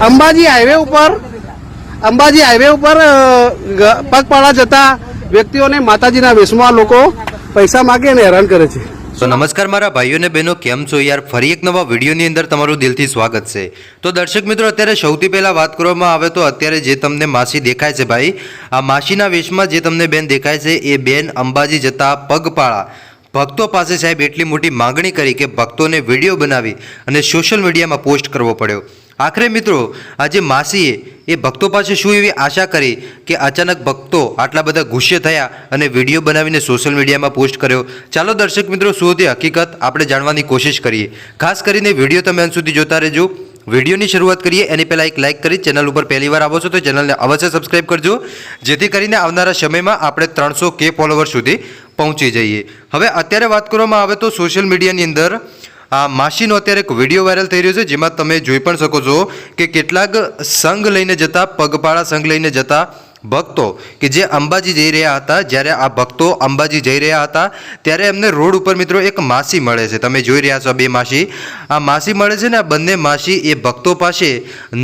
Ambaji highway ઉપર, Ambaji highway ઉપર પગપાળા જતા વ્યક્તિઓને માતાજીના વેશમાં લોકો પૈસા માગે અને હેરાન કરે છે. તો નમસ્કાર મારા ભાઈઓ અને બહેનો, કેમ છો યાર? ફરી એક નવા વિડીયોની અંદર તમારું દિલથી સ્વાગત છે. તો દર્શક મિત્રો, અત્યારે સૌથી પહેલાં વાત કરવામાં આવે તો અત્યારે જે તમને માસી દેખાય છે ભાઈ, આ માસીના વેશમાં જે તમને બેન દેખાય છે, એ બેન અંબાજી જતા પગપાળા. ભક્તો પાસે સાહેબ એટલી મોટી માગણી કરી કે ભક્તોને વીડિયો બનાવી અને સોશિયલ મીડિયામાં પોસ્ટ કરવો પડ્યો. આખરે મિત્રો, આજે માસીએ એ ભક્તો પાસે શું એવી આશા કરી કે અચાનક ભક્તો આટલા બધા ગુસ્સે થયા અને વીડિયો બનાવીને સોશિયલ મીડિયામાં પોસ્ટ કર્યો? ચાલો દર્શક મિત્રો, શું હતી હકીકત? આપણે જાણવાની કોશિશ કરીએ. ખાસ કરીને વીડિયો તમે અંત સુધી જોતા રહેજો. વિડીયોની શરૂઆત કરીએ, એની પહેલાં એક લાઇક કરી ચેનલ ઉપર પહેલી વાર આવો છો તો ચેનલને અવશ્ય સબસ્ક્રાઇબ કરજો. જેથી કરીને આવનારા સમયમાં આપણે ત્રણસો કે ફોલોવર સુધી પહોંચી જઈએ. હવે અત્યારે વાત કરવામાં આવે તો સોશિયલ મીડિયાની અંદર આ માસીનો અત્યારે એક વીડિયો વાયરલ થઈ રહ્યો છે, જેમાં તમે જોઈ પણ શકો છો કે કેટલાક સંઘ લઈને જતા, પગપાળા સંઘ લઈને જતા ભક્તો કે જે અંબાજી જઈ રહ્યા હતા, જ્યારે આ ભક્તો અંબાજી જઈ રહ્યા હતા, ત્યારે એમને રોડ ઉપર મિત્રો એક માસી મળે છે. તમે જોઈ રહ્યા છો બે માસી. આ માસી મળે છે ને આ બંને માસી એ ભક્તો પાસે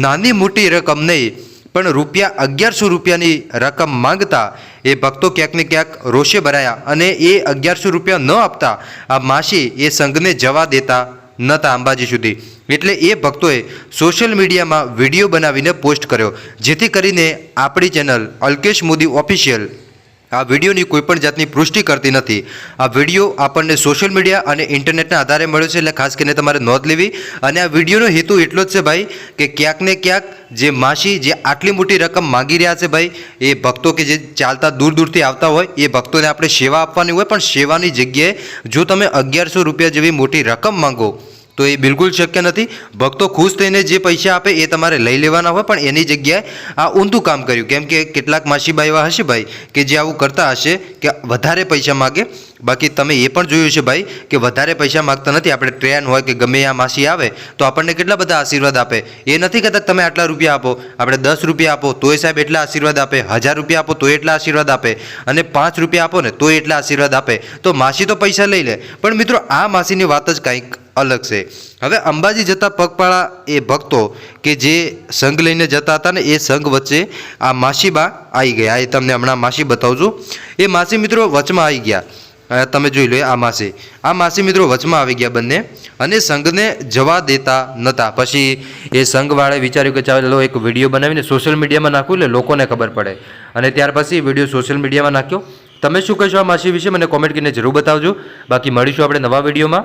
નાની મોટી રકમ નહીં પણ રૂપિયા અગિયારસો રૂપિયાની રકમ માંગતા એ ભક્તો ક્યાંક ને ક્યાંક રોષે ભરાયા અને એ અગિયારસો રૂપિયા ન આપતા આ માસી એ સંઘને જવા દેતા નહોતા અંબાજી સુધી. એટલે એ ભક્તોએ સોશિયલ મીડિયામાં વીડિયો બનાવીને પોસ્ટ કર્યો. જેથી કરીને આપણી ચેનલ અલ્કેશ મોદી ઓફિશિયલ આ વિડીયોની કોઈપણ જાતની પુષ્ટિ કરતી નથી. આ વીડિયો આપણને સોશિયલ મીડિયા અને ઇન્ટરનેટના આધારે મળ્યો છે એટલે ખાસ કરીને તમારે નોંધ લેવી. અને આ વિડીયોનો હેતુ એટલો જ છે ભાઈ કે ક્યાંક ને ક્યાંક જે માસી જે આટલી મોટી રકમ માંગી રહ્યા છે ભાઈ, એ ભક્તો કે જે ચાલતા દૂર દૂરથી આવતા હોય, એ ભક્તોને આપણે સેવા આપવાની હોય, પણ સેવાની જગ્યાએ જો તમે અગિયારસો રૂપિયા જેવી મોટી રકમ માંગો તો એ બિલકુલ શક્ય નથી. ભક્તો ખુશ થઈને જે પૈસા આપે એ તમારે લઈ લેવાના હોય, પણ એની જગ્યાએ આ ઊંધું કામ કર્યું. કેમ કે કેટલાક માસીબા એવા હશે ભાઈ કે જે આવું કરતા હશે કે વધારે પૈસા માગે. બાકી તમે એ પણ જોયું છે ભાઈ કે વધારે પૈસા માગતા નથી. આપણે ટ્રેન હોય કે ગમે આ માસી આવે, તો આપણને કેટલા બધા આશીર્વાદ આપે? એ નથી કહેતા તમે આટલા રૂપિયા આપો. આપણે દસ રૂપિયા આપો, તોય સાહેબ એટલા આશીર્વાદ આપે. હજાર રૂપિયા આપો તો એટલા આશીર્વાદ આપે. અને પાંચ રૂપિયા આપો ને તો એટલા આશીર્વાદ આપે. તો માસી તો પૈસા લઈ લે. પણ મિત્રો, આ માસીની વાત જ કંઈક અલગ છે. હવે અંબાજી જતા પગપાળા એ ભક્તો કે જે સંઘ લઈને જતા હતા ને એ સંઘ વચ્ચે આ માસીબા આવી ગયા. એ તમને હમણાં માસી બતાવું છું એ માસી મિત્રો વચમાં આવી ગયા. તમે જોઈ લો આ માસી. આ માસી મિત્રો વચમાં આવી ગયા બંને અને સંઘને જવા દેતા નહોતા પછી એ સંઘવાળે વિચાર્યું કે ચાલો એક વીડિયો બનાવીને સોશિયલ મીડિયામાં નાખ્યું એટલે લોકોને ખબર પડે. અને ત્યાર પછી વીડિયો સોશિયલ મીડિયામાં નાખ્યો. તમે શું કહેશો આ માસી વિશે? મને કોમેન્ટ કરીને જરૂર બતાવજો. બાકી મળીશું આપણે નવા વિડીયોમાં.